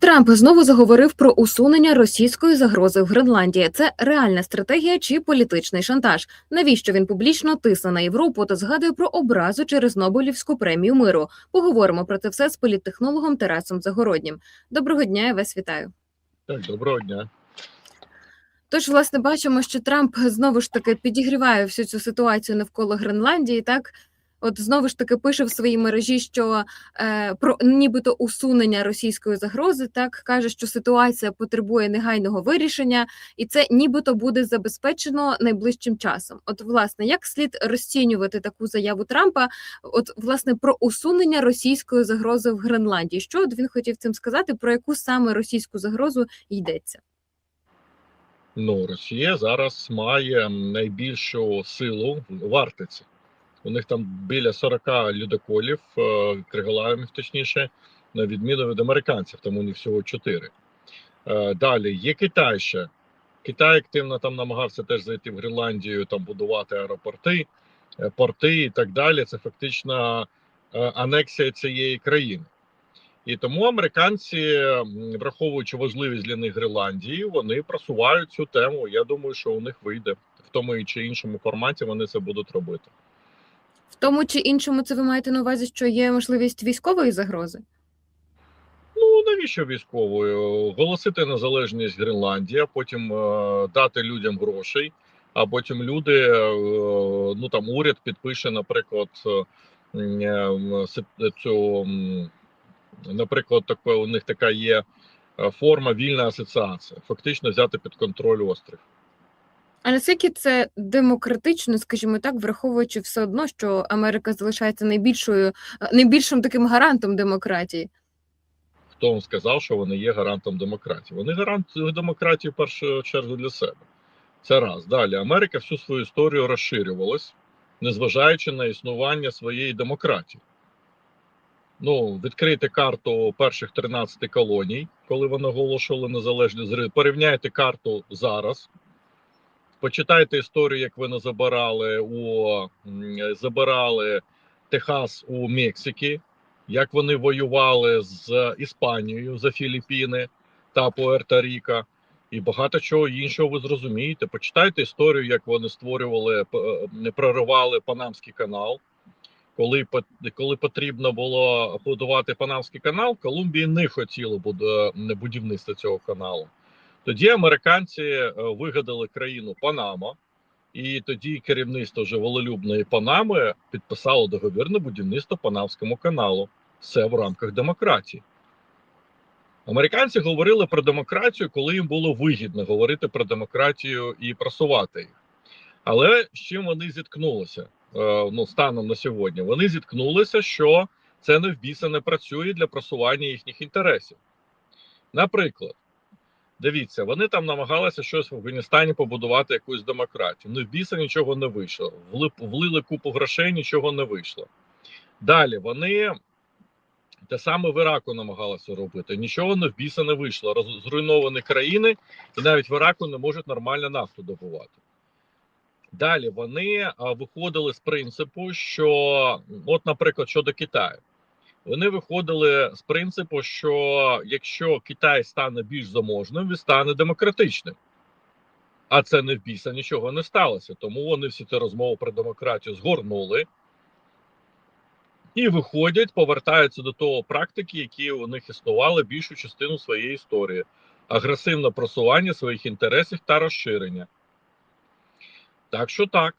Трамп знову заговорив про усунення російської загрози в Гренландії. Це реальна стратегія чи політичний шантаж. Навіщо він публічно тисне на Європу та згадує про образу через Нобелівську премію миру? Поговоримо про це все з політтехнологом Тарасом Загороднім. Доброго дня, я вас вітаю. Доброго дня. Тож, власне, бачимо, що Трамп знову ж таки підігріває всю цю ситуацію навколо Гренландії. Так, от знову ж таки пише в своїй мережі, що е, про нібито усунення російської загрози, так каже, що ситуація потребує негайного вирішення, і це нібито буде забезпечено найближчим часом. От, власне, як слід розцінювати таку заяву Трампа? От, власне, про усунення російської загрози в Гренландії. Що от він хотів цим сказати? Про яку саме російську загрозу йдеться? Ну, Росія зараз має найбільшу силу в Арктиці. У них там біля 40 льодоколів, е, криголамів, точніше, на відміну від американців, там у них всього 4. Е, Далі є Китай ще. Китай активно там намагався теж зайти в Гренландію, там будувати аеропорти, е, порти і так далі. Це фактично анексія цієї країни. І тому американці, враховуючи важливість для них Гренландії, вони просувають цю тему. Я думаю, що у них вийде в тому чи іншому форматі. Вони це будуть робити. В тому чи іншому це ви маєте на увазі, що є можливість військової загрози? Ну навіщо військовою? Голосити незалежність Гренландії, а потім е, дати людям грошей, а потім люди, е, ну там уряд підпише, наприклад, е, м, цю, наприклад, таке, у них така є е, форма вільна асоціація, фактично взяти під контроль острів. А наскільки це демократично, скажімо так, враховуючи все одно, що Америка залишається найбільшою е, найбільшим таким гарантом демократії? Хто вам сказав, що вони є гарантом демократії? Вони гарант демократії в першу чергу для себе. Це раз. Далі Америка всю свою історію розширювалась, незважаючи на існування своєї демократії. Ну, відкрийте карту перших 13 колоній, коли вони оголошували незалежність. Порівняйте карту зараз. Почитайте історію, як вони забирали у забирали Техас у Мексиці, як вони воювали з Іспанією за Філіппіни та Пуерто-Ріко, і багато чого іншого ви зрозумієте. Почитайте історію, як вони створювали, е, проривали Панамський канал. Коли коли потрібно було будувати Панамський канал, Колумбії не хотіло буде будівництва цього каналу. Тоді американці е, вигадали країну Панама, і тоді керівництво вже волелюбної Панами підписало договір на будівництво Панамському каналу. Все в рамках демократії. Американці говорили про демократію, коли їм було вигідно говорити про демократію і просувати їх. Але з чим вони зіткнулися е, ну, станом на сьогодні? Вони зіткнулися, що це не в біса не працює для просування їхніх інтересів. Наприклад, дивіться, вони там намагалися щось в Афганістані побудувати якусь демократію. Ну, в біса нічого не вийшло. Влили купу грошей, нічого не вийшло. Далі вони те саме в Іраку намагалися робити. Нічого не в біса не вийшло. Роз, зруйновані країни, і навіть в Іраку не можуть нормально нафту добувати. Далі вони а, виходили з принципу, що, от, наприклад, щодо Китаю, вони виходили з принципу, що якщо Китай стане більш заможним, він стане демократичним. А це не в біса нічого не сталося. Тому вони всі ці розмови про демократію згорнули і виходять, повертаються до того практики, які у них існували більшу частину своєї історії: агресивне просування своїх інтересів та розширення. Так що так.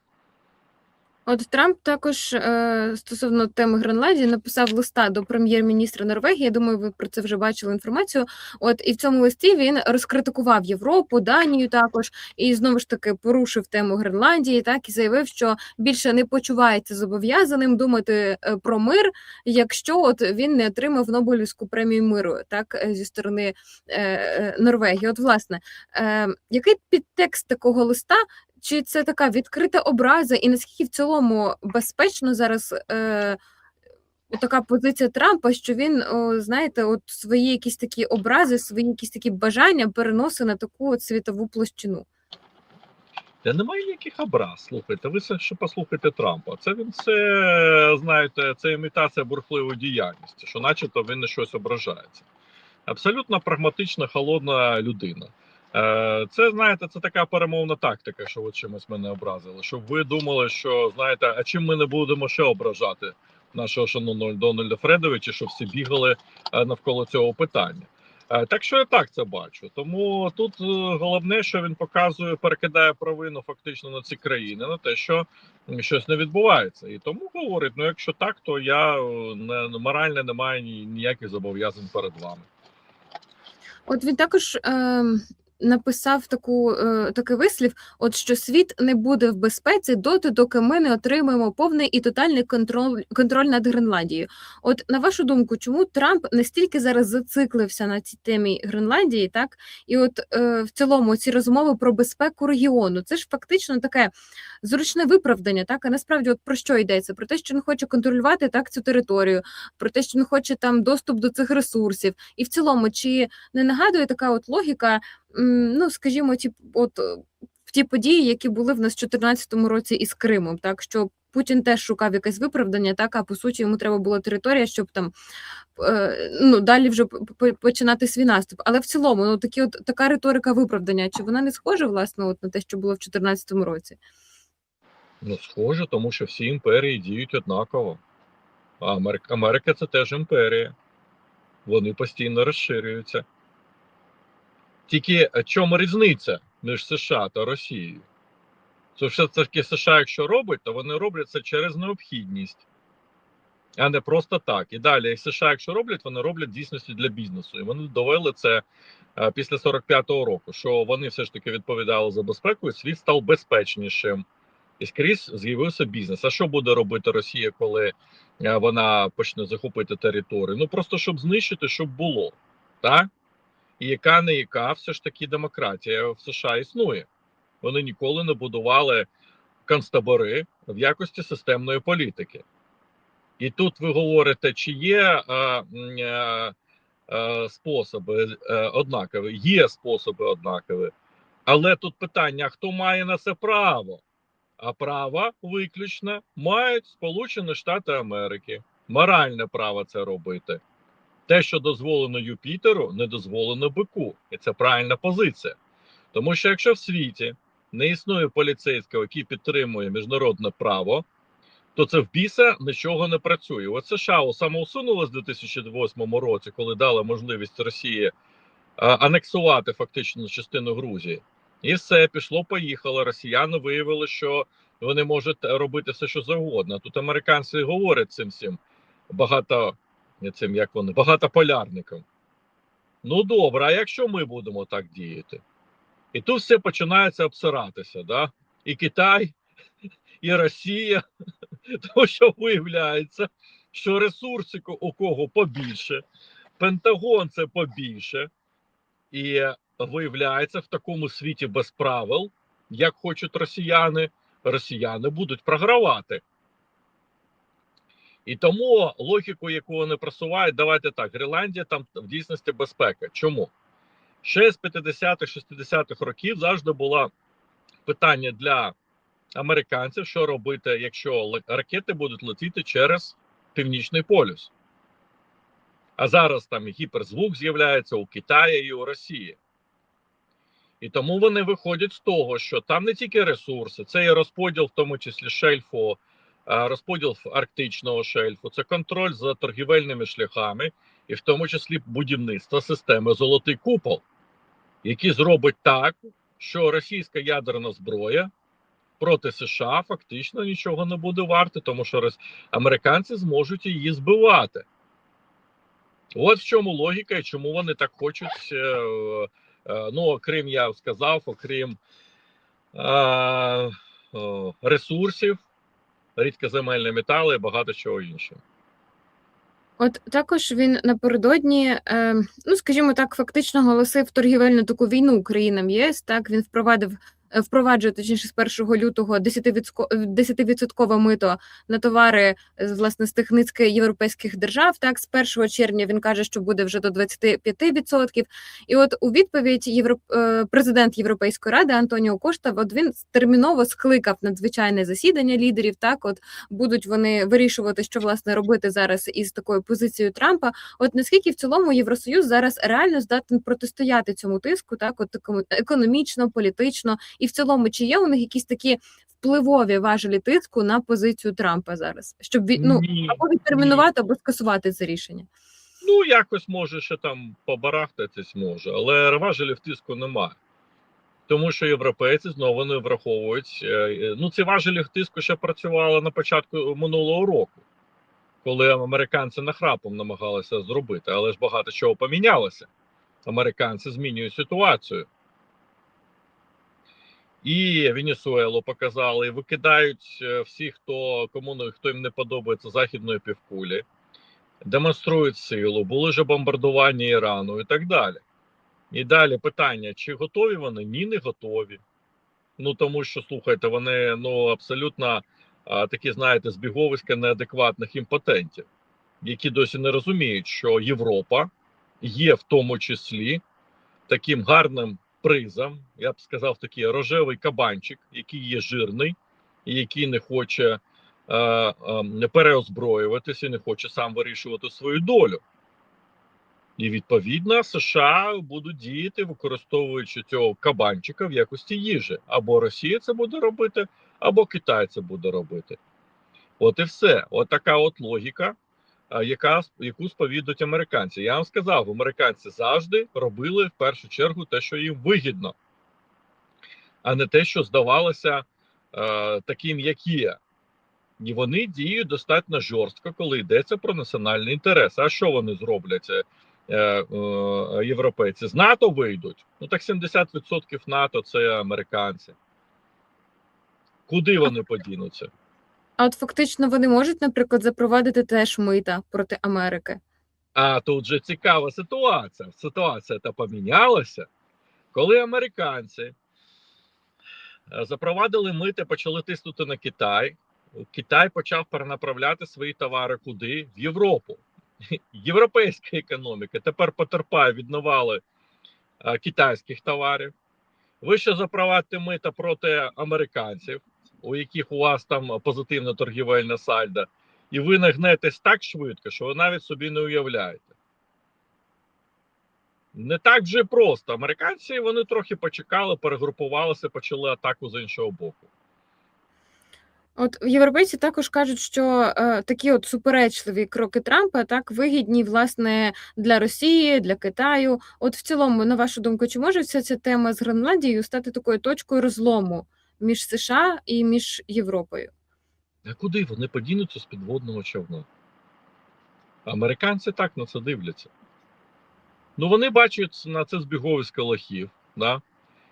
От Трамп також е, стосовно теми Гренландії написав листа до прем'єр-міністра Норвегії. Я думаю, ви про це вже бачили інформацію. От і в цьому листі він розкритикував Європу, Данію також, і знову ж таки порушив тему Гренландії. Так і заявив, що більше не почувається зобов'язаним думати е, про мир, якщо от він не отримав Нобелівську премію миру, так е, зі сторони е, е, Норвегії. От, власне, е, який підтекст такого листа? Чи це така відкрита образа, і наскільки в цілому безпечно зараз е, така позиція Трампа, що він, о, знаєте, от свої якісь такі образи, свої якісь такі бажання переносить на таку от світову площину? Та немає ніяких образ. Слухайте, ви ще послухайте Трампа. Це він це знаєте, це імітація бурхливої діяльності, що начебто він на щось ображається. Абсолютно прагматична, холодна людина. Е, Це знаєте, це така перемовна тактика, що ви чимось мене образили. Щоб ви думали, що знаєте, а чим ми не будемо ще ображати нашого шановного Дональда Фредовича, що всі бігали е, навколо цього питання. Е, Так що я так це бачу. Тому тут головне, що він показує, перекидає провину фактично на ці країни, на те, що щось не відбувається. І тому говорить: ну якщо так, то я не морально не маю ні- ніяких зобов'язань перед вами. От він також е, написав таку, е, такий вислів: от що світ не буде в безпеці доти, доки ми не отримаємо повний і тотальний контроль, контроль над Гренландією. От на вашу думку, чому Трамп настільки зараз зациклився на цій темі Гренландії, так і от е, в цілому ці розмови про безпеку регіону, це ж фактично таке зручне виправдання, так а насправді, от про що йдеться? Про те, що він хоче контролювати так цю територію, про те, що він хоче там доступ до цих ресурсів, і в цілому, чи не нагадує така от логіка, ну скажімо, ті, от е, ті події, які були в нас в 2014 році із Кримом, так що Путін теж шукав якесь виправдання, так а по суті йому треба була територія, щоб там е, ну далі вже починати свій наступ. Але в цілому, ну такі от така риторика виправдання, чи вона не схожа власне от на те, що було в 2014 році? Ну, схоже, тому що всі імперії діють однаково. А Америка, Америка це теж імперія. Вони постійно розширюються. Тільки чому різниця між США та Росією? Це все таки США, якщо робить, то вони роблять це через необхідність, а не просто так. І далі, і США, якщо роблять, вони роблять дійсності для бізнесу. І вони довели це е, після 45-го року, що вони все ж таки відповідали за безпеку, і світ став безпечнішим. І скрізь з'явився бізнес. А що буде робити Росія, коли е, вона почне захопити територію? Ну просто щоб знищити, щоб було. Так? І яка не яка, все ж таки демократія в США існує. Вони ніколи не будували концтабори в якості системної політики. І тут ви говорите, чи є м, е, е, способи е, однакові? Є способи однакові. Але тут питання: хто має на це право? А право виключно мають Сполучені Штати Америки. Моральне право це робити. Те, що дозволено Юпітеру, не дозволено бику. І це правильна позиція. Тому що якщо в світі не існує поліцейського, який підтримує міжнародне право, то це в біса нічого не працює. От США самоусунулось в 2008 році, коли дали можливість Росії анексувати фактично частину Грузії. І все пішло, поїхало. Росіяни виявили, що вони можуть робити все, що завгодно. Тут американці говорять цим всім багато цим, як вони, багатополярникам. Ну добре, а якщо ми будемо так діяти? І тут все починається обсиратися, да? і Китай, і Росія, тому що виявляється, що ресурси у кого побільше, Пентагон це побільше, і виявляється, в такому світі без правил, як хочуть росіяни, росіяни будуть програвати. І тому логіку, яку вони просувають, давайте так: Гренландія там в дійсності безпека. Чому? Ще з 50-х, 60-х років завжди було питання для американців, що робити, якщо ракети будуть летіти через Північний полюс. А зараз там гіперзвук з'являється у Китаї і у Росії. І тому вони виходять з того, що там не тільки ресурси, це і розподіл, в тому числі шельфу, розподіл арктичного шельфу, це контроль за торгівельними шляхами, і в тому числі будівництво системи Золотий купол, який зробить так, що російська ядерна зброя проти США фактично нічого не буде варти, тому що американці зможуть її збивати. От в чому логіка і чому вони так хочуть. е, е, Ну, окрім я сказав, окрім ресурсів, рідкоземельні метали багато чого іншого. От також він напередодні, е, ну скажімо так, фактично оголосив торгівельну таку війну Українам ЄС. Так він впровадив впроваджує точніше з 1 лютого 10% мито на товари е, власне з тих низки європейських держав. Так, з 1 червня він каже, що буде вже до 25%. І от у відповідь Європ... е, президент Європейської ради Антоніо Кошта, от він терміново скликав надзвичайне засідання лідерів. Так, от будуть вони вирішувати, що власне робити зараз із такою позицією Трампа. От наскільки в цілому Євросоюз зараз реально здатен протистояти цьому тиску, так от економічно, політично, і в цілому, чи є у них якісь такі впливові важелі тиску на позицію Трампа зараз, щоб від ну або відтермінувати, або скасувати це рішення? Ну, якось може ще там побарахтатись може, але важелів тиску немає. Тому що європейці знову не враховують. е, е, Ну, ці важелі тиску ще працювали на початку минулого року, коли американці нахрапом намагалися зробити, але ж багато чого помінялося. Американці змінюють ситуацію. І Венесуелу показали, і викидають е, всіх, хто кому хто їм не подобається західної півкулі демонструють силу, були ж бомбардування Ірану і так далі. І далі питання: чи готові вони? Ні, не готові. Ну тому що слухайте, вони ну абсолютно а, такі, знаєте, збіговиська неадекватних імпотентів, які досі не розуміють, що Європа є в тому числі таким гарним призом, я б сказав, такий рожевий кабанчик, який є жирний і який не хоче е, е, переозброюватися, не хоче сам вирішувати свою долю. І відповідно США будуть діяти, використовуючи цього кабанчика в якості їжі. Або Росія це буде робити, або Китай це буде робити. От і все. От така от логіка, яка яку сповідують американці. Я вам сказав, американці завжди робили в першу чергу те, що їм вигідно, а не те, що здавалося е, таким, як є. І вони діють достатньо жорстко, коли йдеться про національний інтерес. А що вони зроблять? е, е, е, Європейці з НАТО вийдуть. Ну так 70% НАТО це американці. Куди вони подінуться? А от фактично вони можуть, наприклад, запровадити теж мита проти Америки. А тут же цікава ситуація. Ситуація та помінялася, коли американці е, запровадили мити, почали тиснути на Китай. Китай почав перенаправляти свої товари куди? В Європу. Європейська економіка тепер потерпає від навали е, китайських товарів. Ви ще запровадите мита проти американців, у яких у вас там позитивна торгівельна сальда, і ви нагнетесь так швидко, що ви навіть собі не уявляєте. Не так вже просто. Американці вони трохи почекали, перегрупувалися, почали атаку з іншого боку. От європейці також кажуть, що е, такі от суперечливі кроки Трампа так вигідні власне для Росії, для Китаю. От в цілому, на вашу думку, чи може вся ця тема з Гренландією стати такою точкою розлому між США і між Європою? А куди вони подінуться з підводного човна? Американці так на це дивляться. Ну, вони бачать на це збіговисько лохів, да?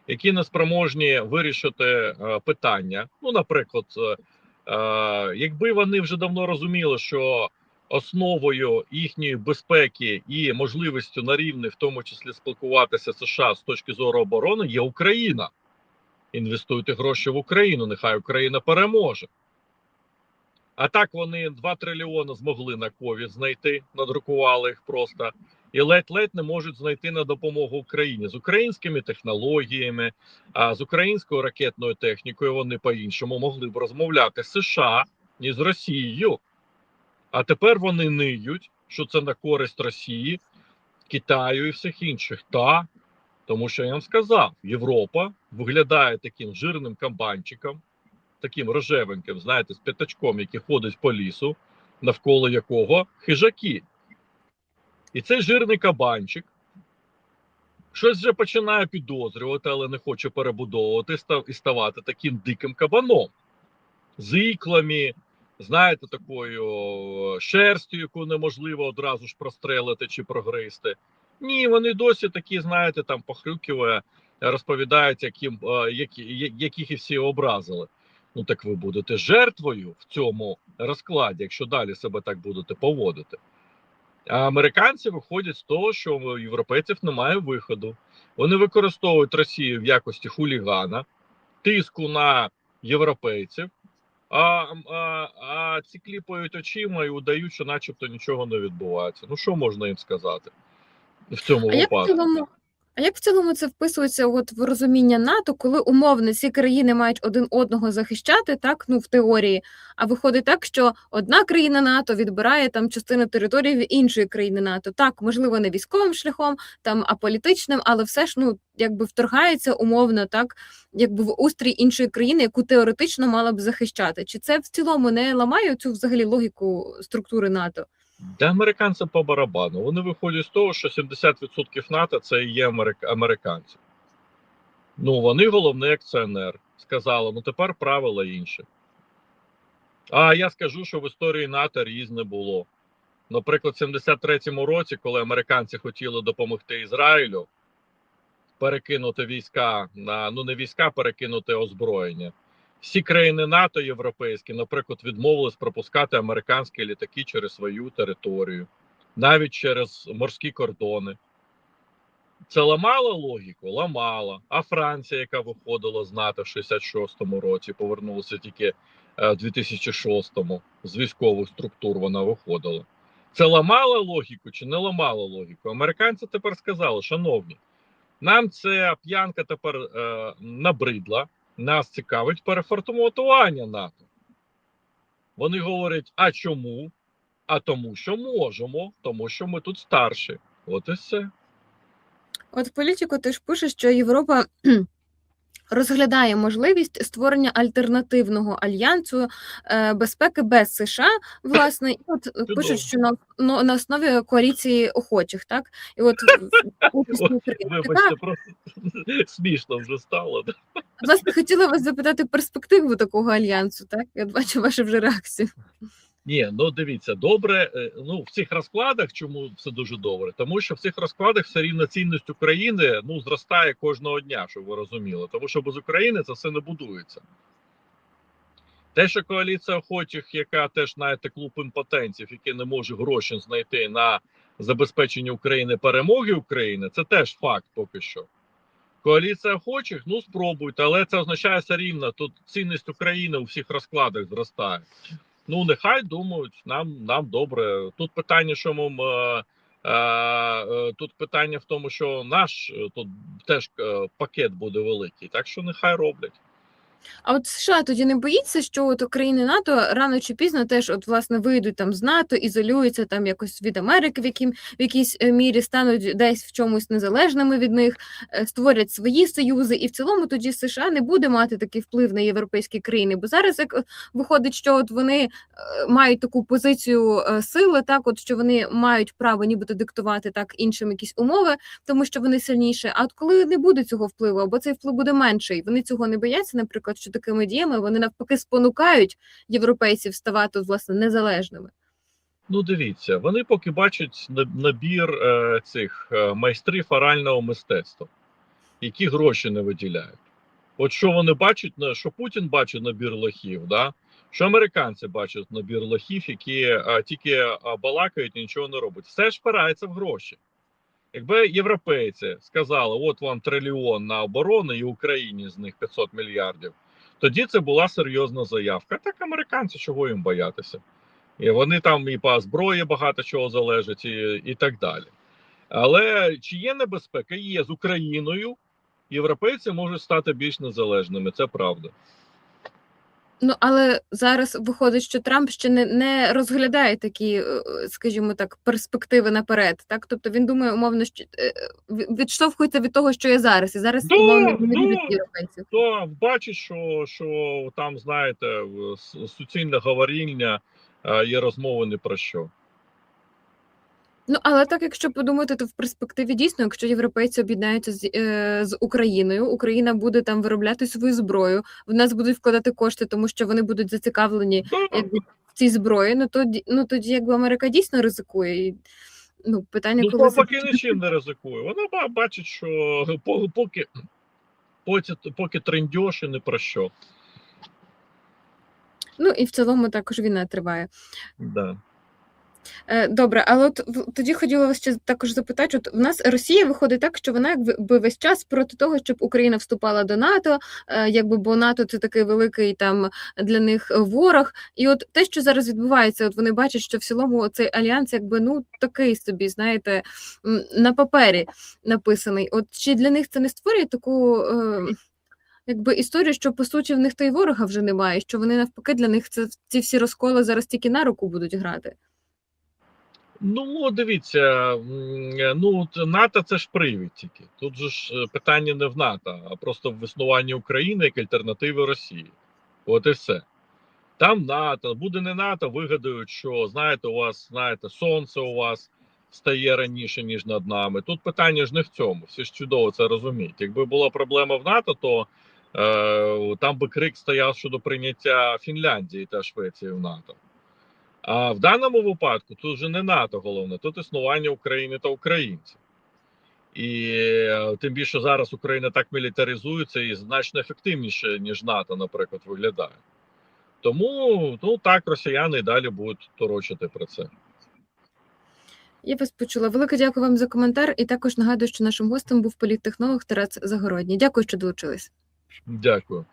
які не спроможні вирішити е, питання. Ну, наприклад, е, е, якби вони вже давно розуміли, що основою їхньої безпеки і можливістю на рівні, в тому числі спілкуватися США з точки зору оборони, є Україна. Інвестуйте гроші в Україну, нехай Україна переможе. А так вони 2 трильйони змогли на ковід знайти, надрукували їх просто. І ледь-ледь не можуть знайти на допомогу Україні з українськими технологіями, а з українською ракетною технікою вони по-іншому могли б розмовляти з США і з Росією. А тепер вони ниють, що це на користь Росії, Китаю і всіх інших. Та тому що я вам сказав, Європа виглядає таким жирним кабанчиком, таким рожевеньким, знаєте, з п'ятачком, який ходить по лісу, навколо якого хижаки. І цей жирний кабанчик щось вже починає підозрювати, але не хоче перебудовувати і ставати таким диким кабаном з іклами, знаєте, такою е, шерстю, яку неможливо одразу ж прострелити чи прогризти. Ні, вони досі такі, знаєте, там похрюкиває, розповідають, яким, е, які, яких і всі образили. Ну так ви будете жертвою в цьому розкладі, якщо далі себе так будете поводити. А американці виходять з того, що у європейців немає виходу. Вони використовують Росію в якості хулігана, тиску на європейців, а, а, а ці кліпають очима і удають, що начебто нічого не відбувається. Ну що можна їм сказати в цьому А як в цілому, а як в цілому це вписується от в розуміння НАТО, коли умовно ці країни мають один одного захищати, так ну в теорії, а виходить так, що одна країна НАТО відбирає там частину території в іншої країни НАТО. Так, можливо, не військовим шляхом, там а політичним, але все ж ну якби вторгається умовно, так якби в устрій іншої країни, яку теоретично мала б захищати. Чи це в цілому не ламає цю взагалі логіку структури НАТО? Де американцям по барабану? Вони виходять з того, що 70% НАТО це і є америк- американці. Ну, вони головний акціонер. Сказали, ну тепер правила інші. А я скажу, що в історії НАТО різне було. Наприклад, в 73-му році, коли американці хотіли допомогти Ізраїлю перекинути війська на ну не війська, перекинути озброєння. Всі країни НАТО європейські, наприклад, відмовились пропускати американські літаки через свою територію, навіть через морські кордони. Це ламало логіку? Ламало. А Франція, яка виходила з НАТО в 66-му році, повернулася тільки е, в 2006-му, з військових структур вона виходила. Це ламало логіку чи не ламало логіку? Американці тепер сказали, шановні, нам ця п'янка тепер е, набридла, нас цікавить переформатування НАТО. Вони говорять: а чому? А тому, що можемо, тому що ми тут старші. От і все. От в політику ти ж пишеш, що Європа розглядає можливість створення альтернативного альянсу е, безпеки без США, власне, і от пишуть, що на, ну, на основі коаліції охочих, так? І от Вибачте, просто смішно вже стало. Власне, хотіла вас запитати перспективу такого альянсу, так? Я бачу вашу вже реакцію. Ні, ну дивіться, добре. е, Ну в цих розкладах, чому все дуже добре? Тому що в цих розкладах все рівно цінність України ну зростає кожного дня, щоб ви розуміли. Тому що без України це все не будується. Те, що коаліція охочих, яка теж знаєте, клуб імпотенців, які не може гроші знайти на забезпечення України перемоги України, це теж факт поки що. Коаліція охочих, ну спробуйте, але це означає все рівно. Тут цінність України у всіх розкладах зростає. Ну, нехай думають, нам нам добре. Тут питання, що ми. Е, е, е, тут питання в тому, що наш е, тут теж е, пакет буде великий, так що нехай роблять. А от США тоді не боїться, що от країни НАТО рано чи пізно теж от власне вийдуть там з НАТО, ізолюються там якось від Америки, в яким в якійсь е, мірі стануть десь в чомусь незалежними від них, е, створять свої союзи, і в цілому тоді США не буде мати такий вплив на європейські країни. Бо зараз як е, виходить, що от вони мають таку позицію сили, так от що вони мають право нібито диктувати так іншим якісь умови, тому що вони сильніші. А от коли не буде цього впливу, або цей вплив буде менший, вони цього не бояться, наприклад, що такими діями вони навпаки спонукають європейців ставати власне незалежними. Ну, дивіться, вони поки бачать набір е, цих е, майстрів орального мистецтва, які гроші не виділяють. От що вони бачать, що Путін бачить набір лохів, да? що американці бачать набір лохів, які е, тільки е, балакають і нічого не роблять. Все ж впирається в гроші. Якби європейці сказали, от вам трильйон на оборону і Україні з них 500 мільярдів, тоді це була серйозна заявка. Так американці чого їм боятися? І вони там і по зброї багато чого залежить, і, і так далі. Але чи є небезпека? Є з Україною. Європейці можуть стати більш незалежними, це правда. Ну але зараз виходить, що Трамп ще не, не розглядає такі, е, скажімо так, перспективи наперед. Так, тобто він думає, умовно, що е, відштовхується від того, що є зараз, і зараз ну, умовно ну, да. європейців. То бачить, що, що там, знаєте, суцільне говоріння е, є розмови не про що. Ну але так, якщо подумати, то в перспективі дійсно, якщо європейці об'єднаються з, е, з Україною, Україна буде там виробляти свою зброю, в нас будуть вкладати кошти, тому що вони будуть зацікавлені в цій зброї. Ну тоді, ну тоді якби Америка дійсно ризикує. І, ну питання, Ну, коли це поки нічим не ризикує. Вона бачить, що по- поки, поки, поки трендьош і не про що. ну і в цілому також війна триває. Да. Е, Добре, але от тоді хотіла вас ще також запитати: от в нас Росія виходить так, що вона якби весь час проти того, щоб Україна вступала до НАТО, е, якби бо НАТО це такий великий там для них ворог. І от те, що зараз відбувається, от вони бачать, що в цілому цей альянс, якби ну такий собі, знаєте, на папері написаний. От чи для них це не створює таку. Е, Якби історію, що по суті в них та й ворога вже немає, що вони навпаки для них це ці всі розколи зараз тільки на руку будуть грати. Ну, дивіться, ну НАТО це ж привід тільки. Тут же ж е, питання не в НАТО, а просто в існуванні України як альтернативи Росії. От і все. Там НАТО, буде не НАТО, вигадають, що знаєте, у вас знаєте, сонце у вас стає раніше, ніж над нами. Тут питання ж не в цьому. Всі ж чудово це розуміють. Якби була проблема в НАТО, то е, там би крик стояв щодо прийняття Фінляндії та Швеції в НАТО. А в даному випадку тут вже не НАТО головне, тут існування України та українців. І е, тим більше зараз Україна так мілітаризується і значно ефективніше, ніж НАТО, наприклад, виглядає. Тому ну так росіяни і далі будуть торочити про це. Я вас почула. Велике дякую вам за коментар. І також нагадую, що нашим гостем був політтехнолог Тарас Загородній. Дякую, що долучились. Дякую.